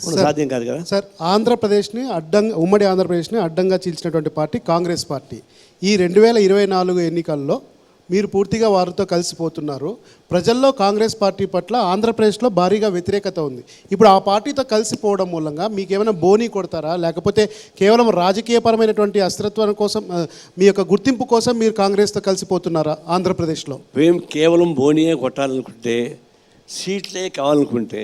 సాధ్యం కాదు కదా? సార్ ఆంధ్రప్రదేశ్ని అడ్డంగా ఉమ్మడి ఆంధ్రప్రదేశ్ని అడ్డంగా చీల్చినటువంటి పార్టీ కాంగ్రెస్ పార్టీ. ఈ రెండు వేల ఇరవై నాలుగు ఎన్నికల్లో మీరు పూర్తిగా వారితో కలిసిపోతున్నారు. ప్రజల్లో కాంగ్రెస్ పార్టీ పట్ల ఆంధ్రప్రదేశ్లో భారీగా వ్యతిరేకత ఉంది. ఇప్పుడు ఆ పార్టీతో కలిసిపోవడం మూలంగా మీకు ఏమైనా బోనీ కొడతారా? లేకపోతే కేవలం రాజకీయపరమైనటువంటి అస్త్రత్వం కోసం మీ యొక్క గుర్తింపు కోసం మీరు కాంగ్రెస్తో కలిసిపోతున్నారా ఆంధ్రప్రదేశ్లో? మేము కేవలం బోనియే కొట్టాలనుకుంటే సీట్లే కావాలనుకుంటే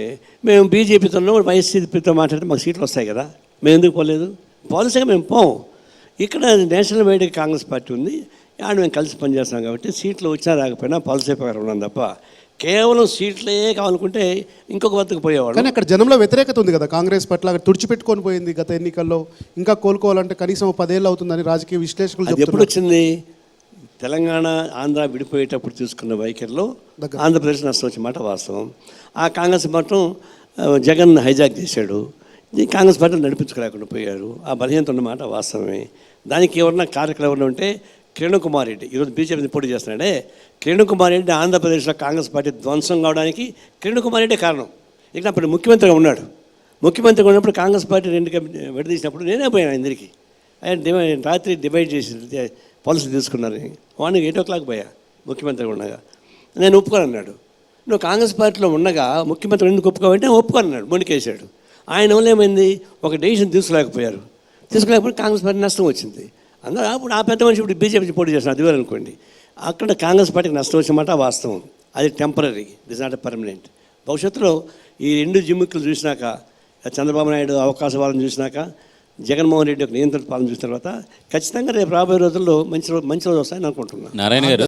మేము బీజేపీతో వైఎస్సీపీతో మాట్లాడితే మాకు సీట్లు వస్తాయి కదా. మేము ఎందుకు పోలేదు? పాలసీగా మేము పోం. ఇక్కడ నేషనల్ వైడ్ కాంగ్రెస్ పార్టీ ఉంది. ఆడ మేము కలిసి పనిచేస్తాం కాబట్టి సీట్లు వచ్చినా రాకపోయినా పాలసీ ప్రకారం ఉన్నాం తప్ప కేవలం సీట్లే కావాలనుకుంటే ఇంకొక వద్దకు పోయేవాడు. కానీ అక్కడ జనంలో వ్యతిరేకత ఉంది కదా. కాంగ్రెస్ పట్ల అక్కడ తుడిచిపెట్టుకొని పోయింది గత ఎన్నికల్లో. ఇంకా కోలుకోవాలంటే కనీసం పదేళ్ళు అవుతుందని రాజకీయ విశ్లేషకులు ఎప్పుడు వచ్చింది? తెలంగాణ ఆంధ్ర విడిపోయేటప్పుడు తీసుకున్న వైఖరిలో ఆంధ్రప్రదేశ్ నష్టం వచ్చిన మాట వాస్తవం. ఆ కాంగ్రెస్ మాత్రం జగన్ హైజాక్ చేశాడు. ఈ కాంగ్రెస్ పార్టీ నడిపించుకోలేకుండా పోయారు. ఆ బలహీనత ఉన్న మాట వాస్తవమే. దానికి ఎవరన్నా కార్యక్రమం ఎవరన్నా ఉంటే కిరణ్ కుమార్ రెడ్డి ఈరోజు బీజేపీ పోటీ చేస్తున్నాడే కిరణ్ కుమార్ రెడ్డి ఆంధ్రప్రదేశ్లో కాంగ్రెస్ పార్టీ ధ్వంసం కావడానికి కిరణ్ కుమార్ రెడ్డి కారణం. ఇక్కడ అప్పుడు ముఖ్యమంత్రిగా ఉన్నాడు. ముఖ్యమంత్రిగా ఉన్నప్పుడు కాంగ్రెస్ పార్టీ రెండు విడదీసినప్పుడు నేనే పోయాను అందరికీ ఆయన డివైడ్ రాత్రి డివైడ్ చేసి పాలసీ తీసుకున్నారు. మార్నింగ్ ఎయిట్ ఓ క్లాక్ పోయా ముఖ్యమంత్రిగా ఉండగా. నేను ఒప్పుకోను అన్నాడు నువ్వు కాంగ్రెస్ పార్టీలో ఉండగా ముఖ్యమంత్రి ఎందుకు ఒప్పుకోవంటే ఒప్పుకోను అన్నాడు మొండికేశాడు ఆయన వల్ల ఏమైంది? ఒక డెసిషన్ తీసుకోలేకపోయారు. తీసుకోలేకపోతే కాంగ్రెస్ పార్టీ నష్టం వచ్చింది. అందరూ అప్పుడు ఆ పెద్ద మనిషి ఇప్పుడు బీజేపీ పోటీ చేస్తున్నారు అది అనుకోండి. అక్కడ కాంగ్రెస్ పార్టీకి నష్టం వచ్చినమాట వాస్తవం. అది టెంపరీ దిస్ నాట్ పర్మనెంట్ భవిష్యత్తులో ఈ రెండు జిమ్మిక్కులు చూసినాక చంద్రబాబు నాయుడు అవకాశవాదం చూసినాక జగన్మోహన్ రెడ్డి యొక్క నియంత్రణ పాలన చూసిన తర్వాత ఖచ్చితంగా రేపు రాబోయే రోజుల్లో మంచి రోజు మంచి రోజు వస్తాయని అనుకుంటున్నాను నారాయణ గారు